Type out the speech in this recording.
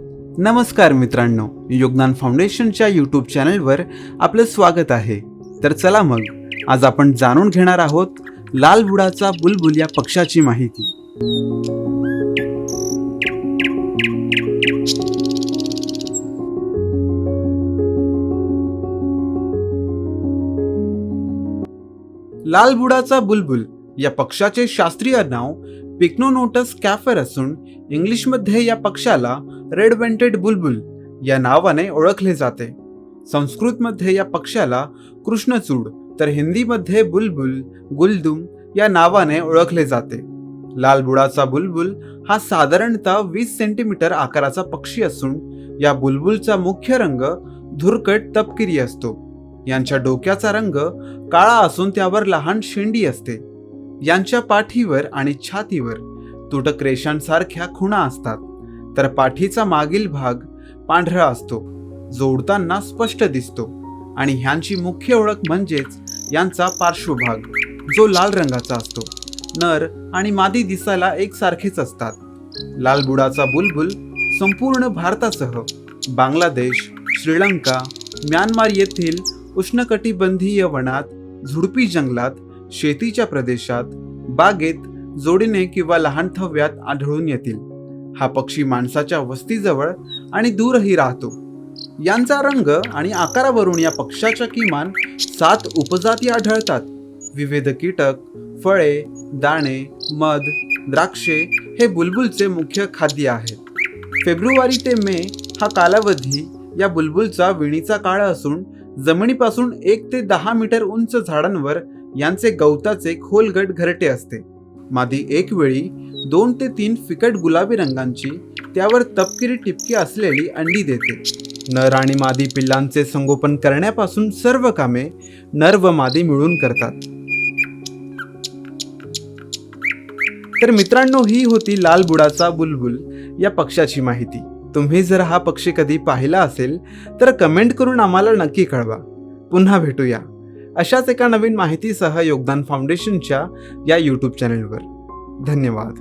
नमस्कार मित्रांनो योगदान फाउंडेशनच्या यूट्यूब चॅनलवर आपलं स्वागत आहे. तर चला मग आज आपण जाणून घेणार आहोत लाल बुडाचा बुलबुल या पक्षाची माहिती. लाल बुडाचा बुलबुल या पक्षाचे शास्त्रीय नाव पिक्नोनोटस कॅफर असून इंग्लिशमध्ये या पक्षाला रेड वेंटेड बुलबुल या नावाने ओळखले जाते. संस्कृतमध्ये या पक्षाला कृष्णचूड तर हिंदीमध्ये बुलबुल गुलदुम या नावाने ओळखले जाते. लालबुडाचा बुलबुल हा साधारणतः वीस सेंटीमीटर आकाराचा पक्षी असून या बुलबुलचा मुख्य रंग धुरकट तपकिरी असतो. यांच्या डोक्याचा रंग काळा असून त्यावर लहान शेंडी असते. यांच्या पाठीवर आणि छातीवर तुटक रेषांसारख्या खुणा असतात. तर पाठीचा मागील भाग पांढरा असतो जोडताना स्पष्ट दिसतो. आणि ह्यांची मुख्य ओळख म्हणजेच यांचा पार्श्वभाग जो लाल रंगाचा असतो. नर आणि मादी दिसायला एकसारखेच असतात. लालबुडाचा बुलबुल संपूर्ण भारतासह बांगलादेश श्रीलंका म्यानमार येथील उष्णकटिबंधीय वनात झुडपी जंगलात शेतीच्या प्रदेशात बागेत जोडीने किंवा लहान थव्यात आढळून येतील. हा पक्षी माणसाच्या वस्तीजवळ आणि दूरही राहतो. यांचा रंग आणि आकारावरून या पक्षाच्या किमान सात उपजाती आढळतात. विविध कीटक फळे दाणे मध द्राक्षे हे बुलबुलचे मुख्य खाद्य आहे फेब्रुवारी ते मे हा कालावधी या बुलबुलचा विणीचा काळ असून जमिनीपासून एक ते दहा मीटर उंच झाडांवर यांचे गवताचे खोलगट घरटे असते. मादी एक वेळी दोन ते तीन फिकट गुलाबी रंगांची त्यावर तपकिरी टिपकी असलेली अंडी देते. नर आणि मादी पिल्लांचे संगोपन करण्यापासून सर्व कामे नर व मादी मिळून करतात. तर मित्रांनो ही होती लाल बुडाचा बुलबुल या पक्षाची माहिती. तुम्ही जर हा पक्षी कधी पाहिला असेल तर कमेंट करून आम्हाला नक्की कळवा. पुन्हा भेटूया. अशाच एका नवीन माहितीसह योगदान फाउंडेशनच्या या यूट्यूब चॅनलवर धन्यवाद.